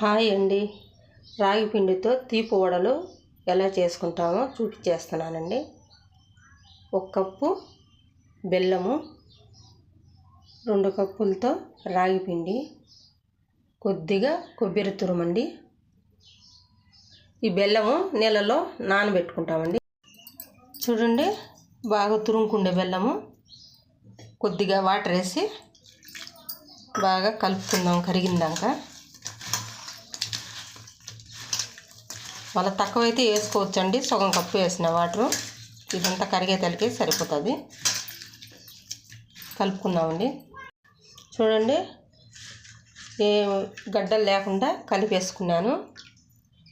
Hi అండి. రాగి పిండితో తీపి వడలు ఎలా చేసుకుంటామో చూపించేస్తున్నానండి ఒక కప్పు బెల్లము రెండు కప్పులతో రాగి పిండి కొద్దిగా కొబ్బరి తురుమండి. ఈ బెల్లము నీళ్ళలో నానబెట్టుకుంటామండి. చూడండి బాగా తురుముకుండే బెల్లము. కొద్దిగా వాటర్ వేసి బాగా కలుపుకుందాం కరిగిందాక. మళ్ళీ తక్కువైతే వేసుకోవచ్చండి. సగం కప్పు వేసిన వాటరు. ఇదంతా కరిగే తలకి సరిపోతుంది. కలుపుకుందామండి. చూడండి ఏ గడ్డలు లేకుండా కలిపేసుకున్నాను.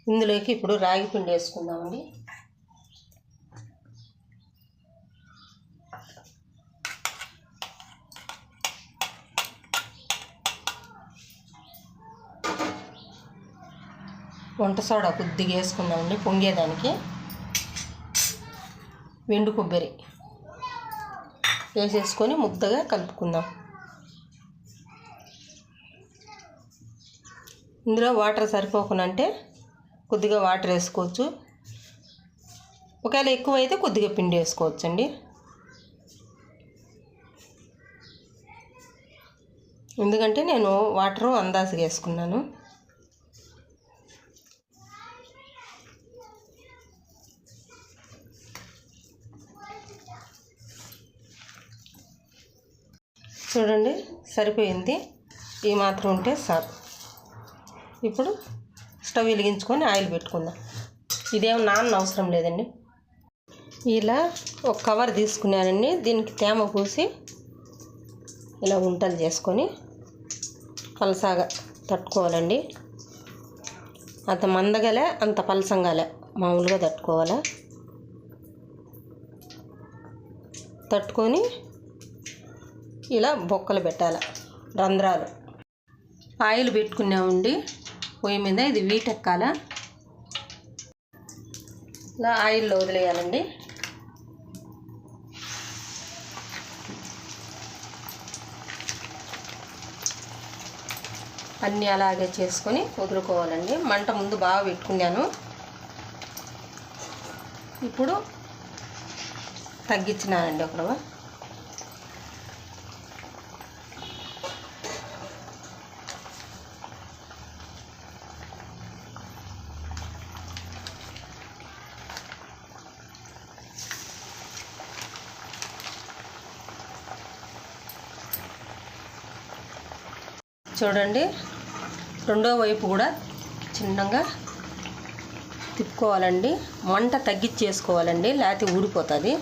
ఇందులోకి ఇప్పుడు రాగి పిండి వేసుకుందామండి. వంట సోడా కొద్దిగా వేసుకుందామండి పొంగేదానికి వెండు కొబ్బరి వేసేసుకొని ముద్దగా కలుపుకుందాం. ఇందులో వాటర్ సరిపోకునంటే కొద్దిగా వాటర్ వేసుకోవచ్చు. ఒకవేళ ఎక్కువ అయితే కొద్దిగా పిండి వేసుకోవచ్చు అండి ఎందుకంటే నేను వాటరు అందాజుగా వేసుకున్నాను. చూడండి సరిపోయింది. ఈ మాత్రం ఉంటే సార్ ఇప్పుడు స్టవ్ వెలిగించుకొని ఆయిల్ పెట్టుకుందాం. ఇదేం నాన్న అవసరం లేదండి. ఇలా ఒక కవర్ తీసుకున్నానండి. దీనికి తేమ పూసి ఇలా ఉంటలు చేసుకొని పలసాగా తట్టుకోవాలండి. అంత మందగలే అంత పలసంగాలే. మామూలుగా తట్టుకోవాలా? తట్టుకొని ఇలా బొక్కలు పెట్టాలి. రంధ్రాలు. ఆయిల్ పెట్టుకున్నామండి. పొయ్యి మీద ఇది వీటెక్కాల. ఇలా ఆయిల్లో వదిలేయాలండి. అన్నీ అలాగే చేసుకొని వదులుకోవాలండి. మంట ముందు బాగా పెట్టుకున్నాను. ఇప్పుడు తగ్గించినానండి ఒకరు చూడండి. రెండో వైపు కూడా చిన్నగా తిప్పుకోవాలండి. మంట తగ్గించేసుకోవాలండి. లేకపోతే ఊడిపోతుంది.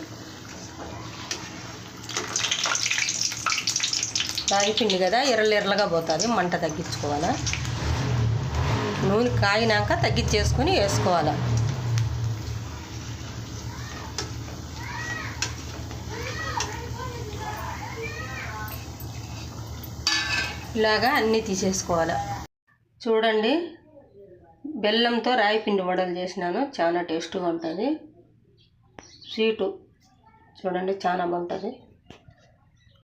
రాగిపిండి కదా ఎర్రలెర్రలుగా పోతుంది. మంట తగ్గించుకోవాలా. నూనె కాగినాక తగ్గించేసుకొని వేసుకోవాలి. ఇలాగా అన్నీ తీసేసుకోవాలి. చూడండి బెల్లంతో రాయిపిండి వడలు చేసినాను. చాలా టేస్ట్గా ఉంటుంది. స్వీటు. చూడండి చాలా బాగుంటుంది.